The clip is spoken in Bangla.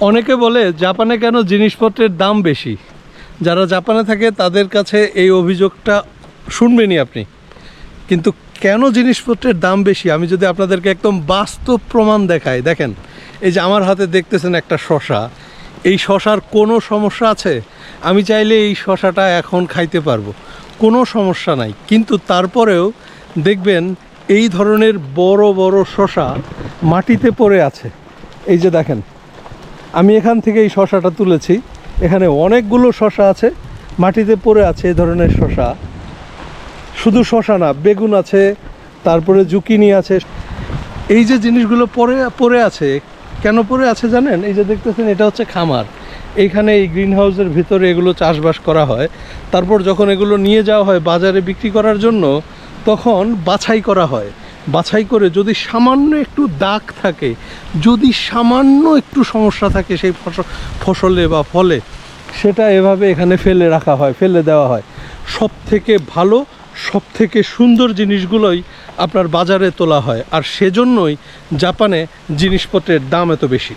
অনেকে বলে জাপানে কেন জিনিসপত্রের দাম বেশি? যারা জাপানে থাকে, তাদের কাছে এই অভিযোগটা শুনবেনই আপনি। কিন্তু কেন জিনিসপত্রের দাম বেশি? আমি যদি আপনাদেরকে একদম বাস্তব প্রমাণ দেখাই, দেখেন, এই যে আমার হাতে দেখতেছেন একটা শশা। এই শশার কোনো সমস্যা আছে? আমি চাইলে এই শশাটা এখন খাইতে পারব। কোনো সমস্যা নাই। কিন্তু তারপরেও দেখবেন এই ধরনের বড় বড় শশা মাটিতে পড়ে আছে। এই যে দেখেন আমি এখান থেকে এই শশাটা তুলেছি। এখানে অনেকগুলো শশা আছে, মাটিতে পড়ে আছে এই ধরনের শশা। শুধু শশা না, বেগুন আছে, তারপরে জুকিনি আছে। এই যে জিনিসগুলো পড়ে পড়ে আছে, কেন পড়ে আছে জানেন? এই যে দেখতেছেন, এটা হচ্ছে খামার। এইখানে এই গ্রিন হাউসের ভিতরে এগুলো চাষবাস করা হয়। তারপর যখন এগুলো নিয়ে যাওয়া হয় বাজারে বিক্রি করার জন্য, তখন বাছাই করা হয়। বাছাই করে যদি সামান্য একটু দাগ থাকে, যদি সামান্য একটু সমস্যা থাকে সেই ফসল ফসলে বা ফলে, সেটা এভাবে এখানে ফেলে রাখা হয়, ফেলে দেওয়া হয়। সব থেকে ভালো সব থেকে সুন্দর জিনিসগুলোই আপনার বাজারে তোলা হয়। আর সেজন্যই জাপানে জিনিসপত্রের দাম এত বেশি।